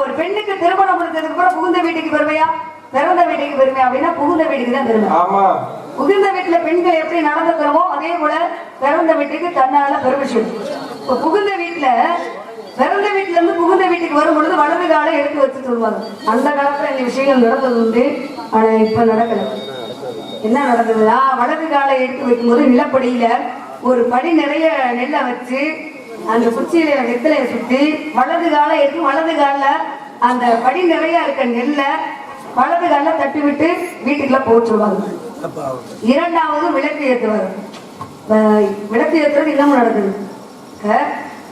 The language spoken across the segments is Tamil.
ஒரு பெண்ணுக்கு திருமணம் முடிஞ்சதுக்கு அப்புறம் புகுந்த வீட்டுக்கு பெருமையா? பிறந்த வீட்டுக்கு பெருமை அப்படின்னா புகுந்த வீட்டுக்கு தான் பெருமை ஆமா. புகுந்த வீட்டுல பெண்கள் எப்படி நடந்துக்கிறோமோ அதே போல பிறந்த வீட்டுக்கு தன்னால பெருமை சொல்லும் இப்ப புகுந்த வீட்டுல பிறந்த வீட்டுல இருந்து புகுந்த வீட்டுக்கு வரும் பொழுது வலது காலை எடுத்து வச்சு சொல்லுவாங்க அந்த காலத்துல இந்த விஷயங்கள் நடந்தது உண்டு. ஆனா இப்ப நடக்கல. என்ன நடந்ததுன்னா வலது காலை எடுத்து வைக்கும்போது நிலப்படியில ஒரு படி நிறைய நெல்லை வச்சு அந்த குச்சியில வெத்தலைய சுத்தி வலது காலை எடுத்து வலது கால்ல அந்த படி நிறைய இருக்க நெல்லை வலது கால்ல தட்டி விட்டு வீட்டுக்குள்ள போட்டுருவாங்க இரண்டாவது விளக்கு ஏற்றுவார் விளக்கு ஏற்றுறது இன்னமும் நடக்குது?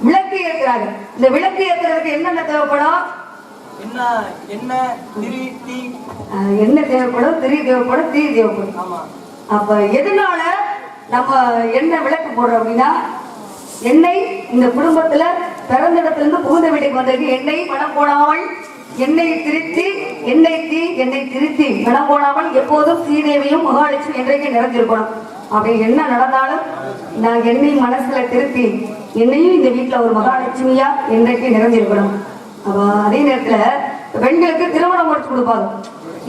விளக்கு ஏற்றுறாங்க இந்த விளக்கு ஏற்றுறதுக்கு என்னென்ன தேவைப்படும்? என்ன என்ன தேவைப்படும்? திரி தேவைப்படும் தீ தேவைப்படும். ஆமா. அப்ப எதனால நம்ம எண்ணெய் விளக்கு போடுறோம் அப்படின்னா எண்ணெய் இந்த குடும்பத்துல பிறந்த இடத்துல இருந்து புகுந்த வீட்டுக்கு வந்திருக்கு. என்னை மனம் போடாமல் என்னை திருத்தி என்னை தீ என்னை திருத்தி. மனம் போடாமல் எப்போதும் ஸ்ரீதேவியும் மகாலட்சுமி என்றைக்கு நிறைஞ்சிருக்கணும். அப்படி என்ன நடந்தாலும் நான் என்னை மனசுல திருத்தி என்னையும் இந்த வீட்டுல ஒரு மகாலட்சுமியா என்றைக்கு நிறைஞ்சிருக்கணும். அப்ப அதே நேரத்துல பெண்களுக்கு திருமணம் முடிச்சு கொடுப்பாங்க.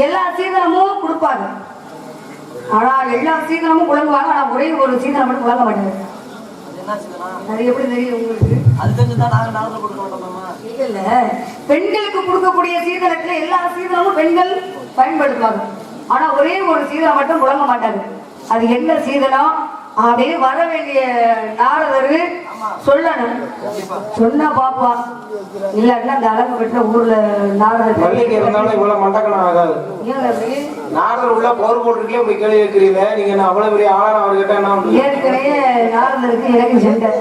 எல்லா சீதனமும் கொடுப்பாங்க. ஆனா எல்லா சீதனமும் குழங்குவாங்க ஆனா ஒரே ஒரு சீதனம் மட்டும் குழங்க மாட்டாங்க. அது எப்படி தெரியும் உங்களுக்கு? அது தெரிஞ்சுதான் நாங்க நாளில் கொடுக்க மாட்டோமாமா இல்ல இல்ல. பெண்களுக்கு கொடுக்கக்கூடிய சீதனத்துல எல்லா சீதனமும் பெண்கள் பயன்படுத்துவாங்க. ஆனா ஒரே ஒரு சீதனம் மட்டும் குழங்க மாட்டாங்க. அது என்ன சீதனம் அப்படியே வர வேண்டிய நாரதரு சொல்லணும். சொன்னா பாப்பா. இல்லாட்டினா அந்த அழகு பெற்ற ஊர்ல நாரதர் மல்லிகை இருந்தாலும் இவ்வளவு மண்டக்கணம் ஆகாது. நாரதர் உள்ள போர் போட்டுருக்கே போய் கேள்வி கேட்கிறீங்க. நீங்க என்ன அவ்வளவு பெரிய ஆளான அவர்கிட்ட பண்றீங்க? ஏற்கனவே நாரதருக்கு எனக்கு சண்டை.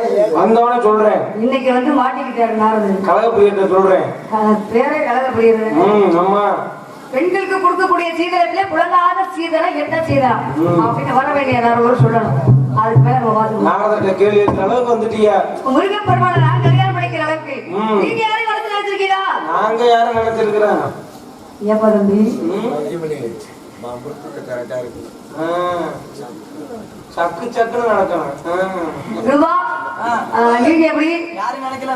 வந்தவனே சொல்றேன். இன்னைக்கு வந்து மாட்டிக்கிட்டாரு நாரதர். கலக பிரியத்தை சொல்றேன். பேரே கலக புரியுது ம் ஆமா பெண்களுக்கு கொடுக்கக்கூடிய சீதனத்திலே புலங்காத சீதனம் என்ன சீதனம் அப்படின்னு வர வேண்டிய நாரதர் சொல்லணும். நாரதர்கிட்ட கேள்வி கேட்கிற அளவுக்கு வந்துட்டியா முருகன் பெருமாளை நான் கல்யாணம் பண்ணிக்கிற அளவுக்கு. நீங்க யாரையும் வளர்த்து வச்சிருக்கீங்களா நாங்க யாரும் நினைச்சிருக்கிறோம்? ஏப்பா தம்பி? ஆ. சக்கு சக்குன்னு நடக்கணும். ஆ. ரூபா நீங்க எப்படி? யாரும் நினைக்கல?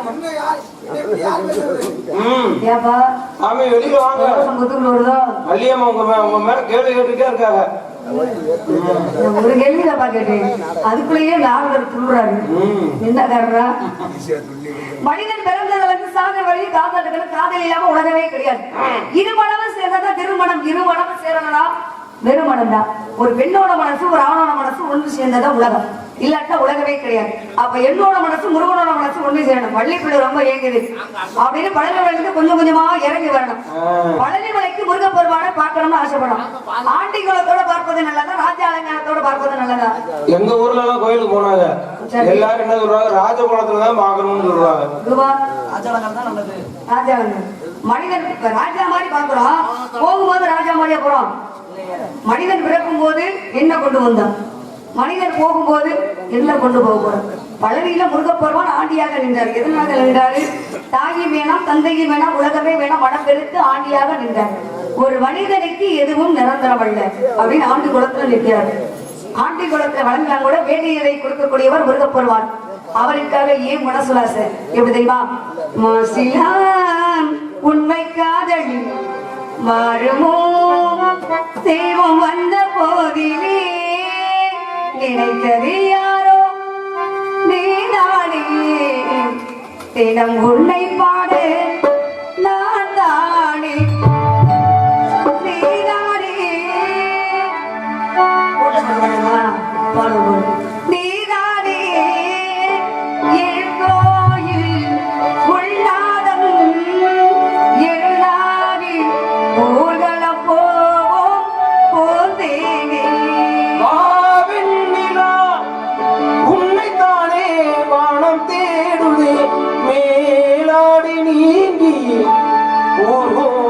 வெளியில வாங்க. வள்ளியம்மா உங்க உங்க மேல கேள்வி கேட்டுட்டே இருக்காங்க. ஒரு கேள்விதாப்பா கேட்டேன். அதுக்குள்ளேயே நாரதர் துள்ளுறாரு. என்ன காரணம் மனிதன் பிறந்ததுல இருந்து சாக வழி காதலுக்கு காதல் இல்லாம உலகமே கிடையாது. இரு மனமும் சேர்ந்ததா திருமணம் இரு மனமும் சேரணும்னா வெறுமனம் தான் ஒரு பெண்ணோட மனசு ஒரு ஆணோட மனசு ஒன்று சேர்ந்ததா உலகம். இல்லாட்டா உலகமே கிடையாது. அப்ப என்னோட மனசு முருகனோட மனசு ஒன்று சேரணும். பள்ளிப்பிள்ளை ரொம்ப ஏங்குது அப்படின்னு பழனி மலைக்கு கொஞ்சம் கொஞ்சமா இறங்கி வரணும். பழனி மலைக்கு முருகப் பெருமானை பார்க்கணும்னு ஆசைப்படும் ஆண்டி குலத்தோட பார்ப்பது நல்லதா ராஜ அலங்காரத்தோட பார்ப்பது நல்லதா? எங்க ஊர்ல எல்லாம் கோயிலுக்கு போனாங்க. எல்லாரும் என்ன சொல்றாங்க? ராஜகுலத்துல தான் பாக்கணும்னு சொல்றாங்க ராஜாளங்கள் தான் நல்லது. ராஜா வந்து மனிதன் இப்ப ராஜா மாதிரி பாக்குறோம் போகும்போது ராஜா மாதிரியா போறோம். மனிதன் பிறக்கும் போது என்ன கொண்டு வந்தான்? மனிதன் போகும்போது என்ன கொண்டு போக பழனியில முருகப்பெருமான் ஆண்டியாக நின்றார். எதனாக நின்றாரு? தாயும் வேணாம் தந்தையும் வேணாம் உலகமே வேணாம் மனம் பெருத்து ஆண்டியாக நின்றார். ஒரு மனிதனுக்கு எதுவும் நிரந்தரம் அல்ல அப்படின்னு ஆண்டு குளத்துல நிற்கிறார். ஆண்டி குளத்துல வழங்கினா கூட வேண்டியதை கொடுக்கக்கூடியவர் முருகப்பெருமான். அவருக்காக ஏன் மனசுலாச? எப்படி தெரியுமா? உண்மை காதலி மாறுமோ? தெய்வம் வந்த போதிலே நினைத்தது யாரோ நீதானே தினம் உன்னை பாடு. நீங்கி